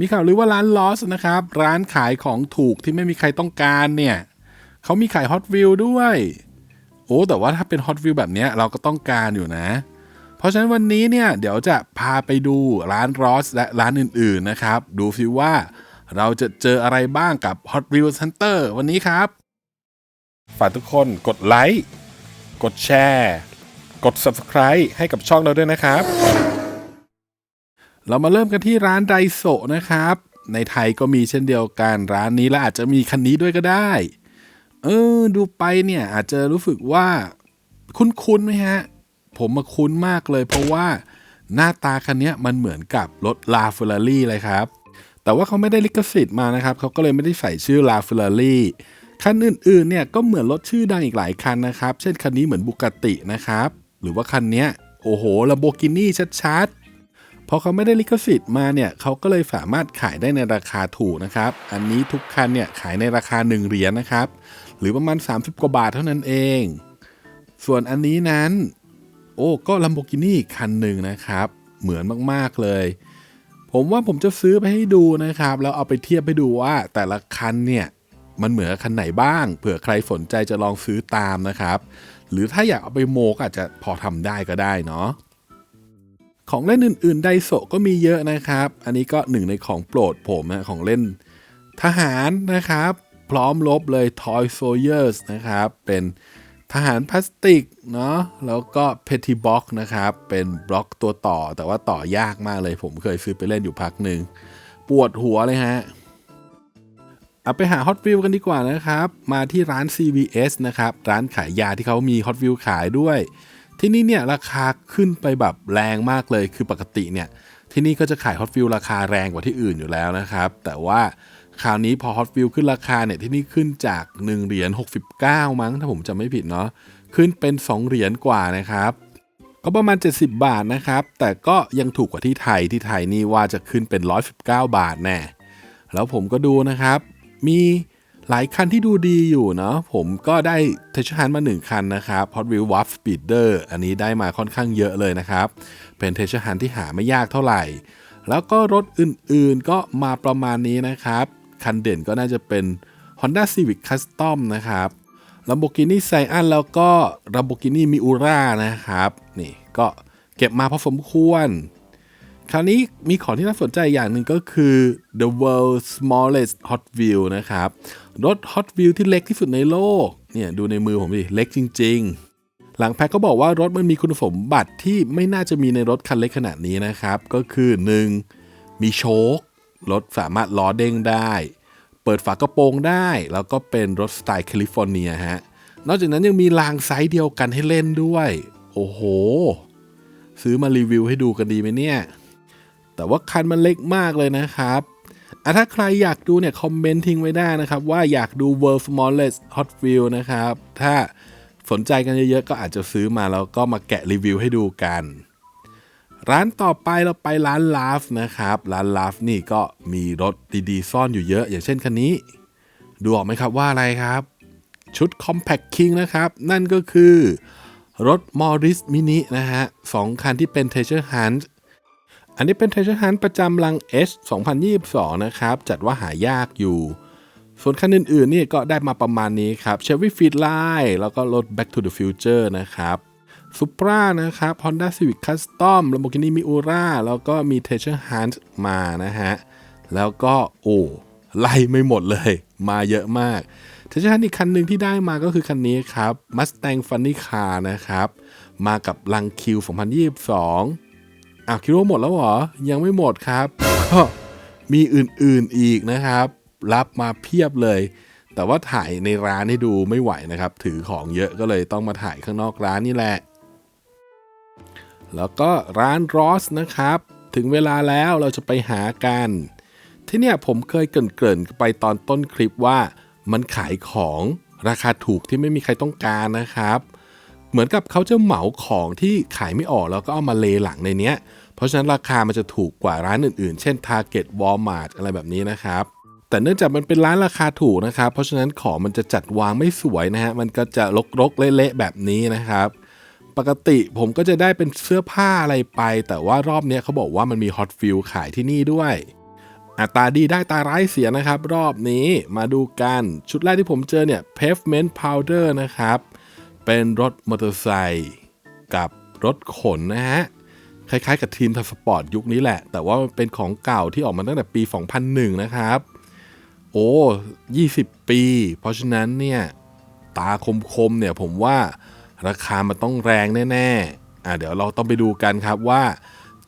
มีข่าวลือว่าร้านลอสนะครับ ร้านขายของถูกที่ไม่มีใครต้องการเนี่ยเขามีขายฮอตวิวด้วย โอ้แต่ว่าถ้าเป็นฮอตวิวแบบนี้เราก็ต้องการอยู่นะ เพราะฉะนั้นวันนี้เนี่ยเดี๋ยวจะพาไปดูร้านรอสและร้านอื่นๆนะครับ ดูซิว่าเราจะเจออะไรบ้างกับ Hot Wheels Center วันนี้ครับ ฝากทุกคนกดไลค์ กดแชร์ กด Subscribe ให้กับช่องเราด้วยนะครับ เรามาเริ่มกันที่ร้านไดโซนะครับ ในไทยก็มีเช่นเดียวกันร้านนี้และอาจจะมีคันนี้ด้วยก็ได้ เออ ดูไปเนี่ยอาจจะรู้สึกว่าคุ้นๆไหมฮะ ผมมาคุ้นมากเลย เพราะว่าหน้าตาคันนี้มันเหมือนกับรถลาเฟอร์รี่เลยครับ แต่ว่าเขาไม่ได้ลิขสิทธิ์มานะครับเขาก็เลยไม่ได้ใส่ชื่อลาเฟอร์รี่คันอื่นๆเนี่ยก็เหมือนรถชื่อดังอีกหลายคันนะครับ เช่นคันนี้เหมือนบุกตินะครับ หรือว่าคันเนี้ยโอ้โหลาโบกินี่ชัดๆ พอเขาไม่ได้ลิขสิทธิ์มาเนี่ยเขาก็เลยสามารถขายได้ในราคาถูกนะครับ อันนี้ทุกคันเนี่ยขายในราคา 1 เหรียญนะครับ หรือประมาณ 30 กว่าบาทเท่านั้นเอง ส่วนอันนี้นั้น โอ้ก็ Lamborghini คันหนึ่งนะครับ เหมือนมากๆเลย ผมว่าผมจะซื้อไปให้ดูนะครับ แล้วเอาไปเทียบให้ดูว่าแต่ละคันเนี่ยมันเหมือนคันไหนบ้าง เผื่อใครสนใจจะลองซื้อตามนะครับ หรือถ้าอยากเอาไปโมก็อาจจะพอทำได้ก็ได้เนาะ ของเล่นอื่นๆไดโซก็มีเยอะนะครับ อันนี้ก็หนึ่งในของโปรดผมนะของเล่นทหารนะครับ พร้อมลบเลย Toy Soldiers นะครับ เป็นทหารพลาสติกเนาะแล้วก็ Petty Box นะครับ เป็นบล็อกตัวต่อแต่ว่าต่อยากมากเลยผมเคยซื้อไปเล่นอยู่พักหนึ่ง ปวดหัวเลยฮะเอาไปหา Hot Wheel กันดีกว่านะครับ มาที่ร้าน CVS นะครับ ร้านขายยาที่เขามี Hot Wheel ขายด้วย ที่นี่เนี่ยราคาขึ้นไปแบบแรงมากเลยคือปกติเนี่ยที่นี่ก็จะขาย Hot Wheel ราคาแรงกว่าที่อื่นอยู่แล้วนะครับ แต่ว่าคราวนี้พอ Hot Wheel ขึ้นราคาเนี่ยที่นี่ขึ้นจาก 1 เหรียญ69 มั้งถ้าผมจำไม่ผิดเนาะขึ้นเป็น 2 เหรียญกว่านะครับ ก็ประมาณ 70 บาทนะครับ แต่ก็ยังถูกกว่าที่ไทยที่ไทยนี่ว่าจะขึ้นเป็น 119 บาทแน่แล้วผมก็ดูนะครับ มี หลายคันที่ดูดีอยู่เนาะผมก็ได้เทชฮันมา 1 คันนะครับ Hot Wheels Warp Speeder อันนี้ได้มาค่อนข้างเยอะเลยนะครับ เป็นเทชฮันที่หาไม่ยากเท่าไหร่ แล้วก็รถอื่นๆก็มาประมาณนี้นะครับ คันเด่นก็น่าจะเป็น Honda Civic Custom นะครับ Lamborghini Sian แล้วก็ Lamborghini Miura นะครับ นี่ก็เก็บมาพอสมควร คราวนี้มีของที่น่าสนใจอย่างหนึ่งก็คือ the world's smallest Hot Wheel นะครับ รถ Hot Wheel ที่เล็กที่สุดในโลก เนี่ยดูในมือผมดิ เล็กจริง ๆ หลังแพ็คก็บอกว่ารถมันมีคุณสมบัติที่ไม่น่าจะมีในรถคันเล็กขนาดนี้นะครับ ก็คือ 1. มีโชครถสามารถล้อเด้งได้ เปิดฝากระโปรงได้ แล้วก็เป็นรถสไตล์แคลิฟอร์เนียฮะ นอกจากนั้นยังมีรางไซส์เดียวกันให้เล่นด้วย โอ้โห ซื้อมารีวิวให้ดูกันดีไหมเนี่ย แต่ว่าคันมันเล็กมากเลยนะครับอะถ้าใครอยากดูเนี่ย คอมเมนต์ทิ้งไว้ได้นะครับ ว่าอยากดู World Smallest Hot Wheel นะครับ ถ้าสนใจกันเยอะๆ ก็อาจจะซื้อมาแล้วก็มาแกะรีวิวให้ดูกัน ร้านต่อไปเราไปร้านลาฟนะครับ ร้านลาฟนี่ก็มีรถดีๆ ซ่อนอยู่เยอะ อย่างเช่นคันนี้ ดูออกไหมครับว่าอะไรครับ ชุด Compact King นะครับ นั่นก็คือรถ Morris Mini นะฮะสองคันที่เป็น Treasure Hunt อันนี้เป็น Treasure Hunt ประจำลัง H 2022 นะครับ จัดว่าหายากอยู่ ส่วนคันอื่นๆนี่ก็ได้มาประมาณนี้ครับ Chevy f e e d Line แล้วก็รถ Back to the Future นะครับ Supra นะครับ Honda Civic Custom Lamborghini Miura แล้วก็มี t e a s u r e Hunt มานะฮะ แล้วก็โอ้ไล่ไม่หมดเลย มาเยอะมาก t e a s u r e Hunt อีกคันหนึ่งที่ได้มาก็คือคันนี้ครับ Mustang Funny Car นะครับ มากับลังคิว 2022 อ้าวคิดว่าหมดแล้วเหรอ ยังไม่หมดครับก็มีอื่นๆอีกนะครับ รับมาเพียบเลย แต่ว่าถ่ายในร้านให้ดูไม่ไหวนะครับ ถือของเยอะก็เลยต้องมาถ่ายข้างนอกร้านนี่แหละ แล้วก็ร้านรอสนะครับ ถึงเวลาแล้วเราจะไปหากัน ที่เนี่ยผมเคยเกริ่นๆไปตอนต้นคลิปว่ามันขายของราคาถูกที่ไม่มีใครต้องการนะครับ เหมือนกับเขาจะเหมาของที่ขายไม่ออกแล้วก็เอามาเลหลังในเนี้ย ราะฉะนั้นราคามันจะถูกกว่าร้านอื่นๆ เช่น Target Walmart อะไรแบบนี้นะครับ แต่เนื่องจากมันเป็นร้านราคาถูกนะครับ เพราะฉะนั้นของมันจะจัดวางไม่สวยนะฮะ มันก็จะรกๆเละๆแบบนี้นะครับ ปกติผมก็จะได้เป็นเสื้อผ้าอะไรไป แต่ว่ารอบนี้เขาบอกว่ามันมี Hot f e e l ขายที่นี่ด้วยอัตราดีได้ตาร้ายเสียนะครับ รอบนี้มาดูกัน ชุดแรกที่ผมเจอเนี่ย pavement powder นะครับ เป็นรถมอเตอร์ไซค์กับรถขนนะฮะ คล้ายๆ กับทีมทัสปอร์ตยุคนี้แหละ แต่ว่าเป็นของเก่าที่ออกมาตั้งแต่ปี 2001 นะครับ โอ้20 ปี เพราะฉะนั้นเนี่ย ตาคมๆเนี่ยผมว่าราคามันต้องแรงแน่ๆอะเดี๋ยวเราต้องไปดูกันครับว่า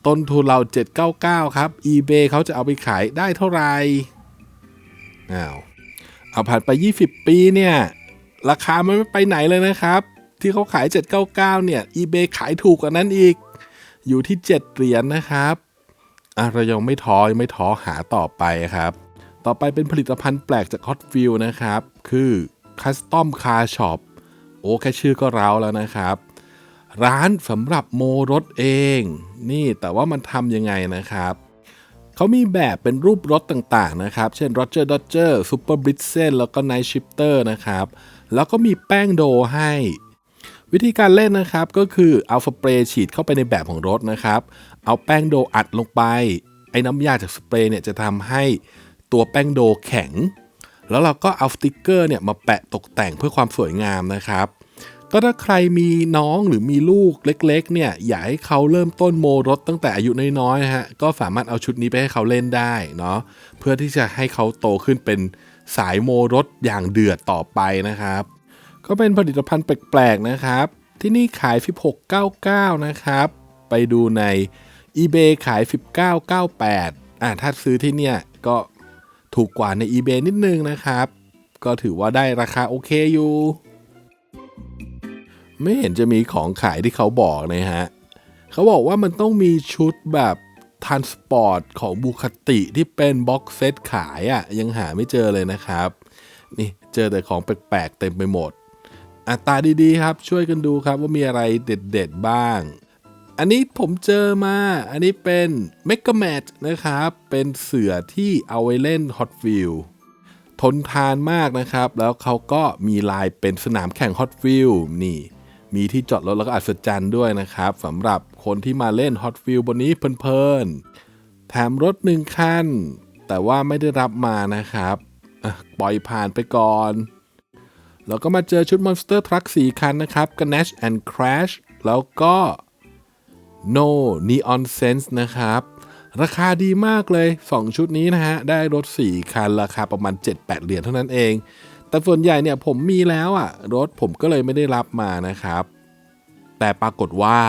ต้นทุนเรา 799 ครับ eBay เขาจะเอาไปขายได้เท่าไหร่อ้าวเอาผ่านไป 20 ปีเนี่ย ราคามันไม่ไปไหนเลยนะครับ ที่เขาขาย 799 เนี่ย eBay ขายถูกกว่านั้นอีก อยู่ที่ 7 เหรียญนะครับอะเรายังไม่ท้อยังไม่ท้อหาต่อไปครับ ต่อไปเป็นผลิตภัณฑ์แปลกจาก Hot Wheel นะครับ คือ Custom Car Shop โอ้แค่ชื่อก็ร้าวแล้วนะครับ ร้านสำหรับโมรถเอง นี่แต่ว่ามันทำยังไงนะครับเขามีแบบเป็นรูปรถต่างๆ นะครับ เช่น Roger Dodger Super Blitzen แล้วก็ Night Shifter นะครับ แล้วก็มีแป้งโดให้ วิธีการเล่นนะครับก็คือเอาสเปรย์ฉีดเข้าไปในแบบของรถนะครับ เอาแป้งโดอัดลงไป ไอ้น้ำยาจากสเปรย์เนี่ยจะทำให้ตัวแป้งโดแข็ง แล้วเราก็เอาสติกเกอร์เนี่ยมาแปะตกแต่งเพื่อความสวยงามนะครับ ก็ถ้าใครมีน้องหรือมีลูกเล็กๆเนี่ยอยากให้เขาเริ่มต้นโมรถตั้งแต่อายุน้อยๆนะฮะก็สามารถเอาชุดนี้ไปให้เขาเล่นได้เนาะเพื่อที่จะให้เขาโตขึ้นเป็นสายโมรถอย่างเดือดต่อไปนะครับ ก็เป็นผลิตภัณฑ์แปลกๆนะครับ ที่นี่ขาย 1699 นะครับ ไปดูใน eBay ขาย 1998 อ่าถ้าซื้อที่เนี่ยก็ถูกกว่าใน eBay นิดนึงนะครับ ก็ถือว่าได้ราคาโอเคอยู่ ไม่เห็นจะมีของขายที่เขาบอกนะฮะ เขาบอกว่ามันต้องมีชุดแบบทันสปอร์ตของบุคติที่เป็นบ็อกเซตขายอะ่ะยังหาไม่เจอเลยนะครับ นี่เจอแต่ของแปลกๆเต็มไปหมด อัตราดีๆครับ ช่วยกันดูครับว่ามีอะไรเด็ดๆบ้าง อันนี้ผมเจอมา อันนี้เป็น m e g a m a t นะครับ เป็นเสือที่เอาไว้เล่น Hot Wheel ทนทานมากนะครับ แล้วเขาก็มีลายเป็นสนามแข่ง Hot Wheel นี่ มีที่จอดรถแล้วก็อัศจรรย์ด้วยนะครับสำหรับคนที่มาเล่น Hot Wheel บนนี้เพลินๆแถมรถหนึ่งคันแต่ว่าไม่ได้รับมานะครับปล่อยผ่านไปก่อน แล้วก็มาเจอชุด Monster Truck 4คันนะครับ Ganesh and Crash แล้วก็ No Neon Sense นะครับ ราคาดีมากเลย 2 ชุดนี้นะฮะ ได้รถ 4 คัน ราคาประมาณ 7-8 เหรียญเท่านั้นเอง แต่ส่วนใหญ่เนี่ยผมมีแล้วอะ่ะ รถผมก็เลยไม่ได้รับมานะครับ แต่ปรากฏว่า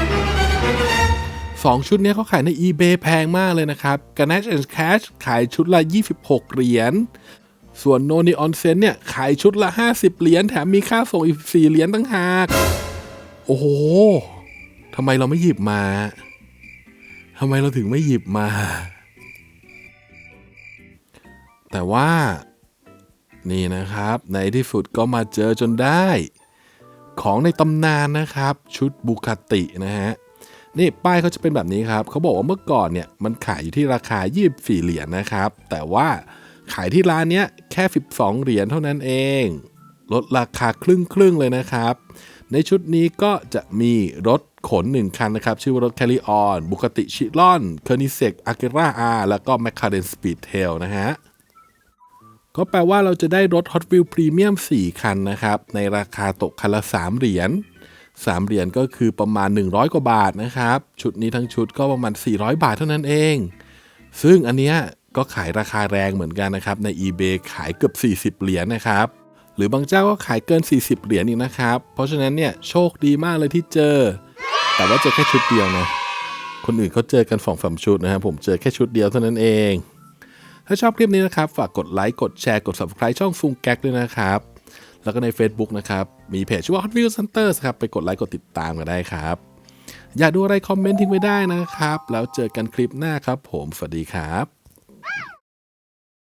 2ชุดนี้เขาขายใน eBay แพงมากเลยนะครับ Ganesh and Cash ขายชุดละ 26 เหรียญ ส่วน No Neon Sense เนี่ย ขายชุดละ 50 เหรียญแถมมีค่าส่งอีก 4 เหรียญตั้งหาก โอ้โหทำไมเราไม่หยิบมาทำไมเราถึงไม่หยิบมา แต่ว่า นี่นะครับ ในที่สุดก็มาเจอจนได้ ของในตำนานนะครับ ชุดบุคตินะฮะนี่ป้ายเขาจะเป็นแบบนี้ครับ เขาบอกว่าเมื่อก่อนเนี่ย มันขายอยู่ที่ราคา 24 เหรียญนะครับ แต่ว่า ขายที่ร้านเนี้ยแค่ 12 เหรียญเท่านั้นเอง ลดราคาครึ่งครึ่งๆเลยนะครับ ในชุดนี้ก็จะมีรถขนหนึ่งคันนะครับ ชื่อว่ารถ Carry On บุคติชิลอนเคอร์นิเซกอาเกราอาแล้วก็ m c l a r e n Speedtail นะฮะก็แปลว่าเราจะได้รถ Hot Wheels Premium 4 คันนะครับ ในราคาตกคันละ 3 เหรียญ 3 เหรียญก็คือประมาณ 100 กว่าบาทนะครับ ชุดนี้ทั้งชุดก็ประมาณ 400 บาทเท่านั้นเอง ซึ่งอันเนี้ย ก็ขายราคาแรงเหมือนกันนะครับใน eBay ขายเกือบ 40 เหรียญนะครับ หรือบางเจ้าก็ขายเกิน 40 เหรียญอีกนะครับ เพราะฉะนั้นเนี่ยโชคดีมากเลยที่เจอ แต่ว่าเจอแค่ชุดเดียวนะคนอื่นเขาเจอกันสองสามชุดนะครับผมเจอแค่ชุดเดียวเท่านั้นเอง ถ้าชอบคลิปนี้นะครับ ฝากกดไลค์กดแชร์กด subscribe ช่องฟุงแก๊กด้วยนะครับ แล้วก็ใน Facebook นะครับ มีเพจชื่อว่า Hot Wheels Hunters ครับไปกดไลค์กดติดตามกันได้ครับ อยากดูอะไรคอมเมนต์ทิ้งไว้ได้นะครับ แล้วเจอกันคลิปหน้าครับ ผมสวัสดีครับ Ah!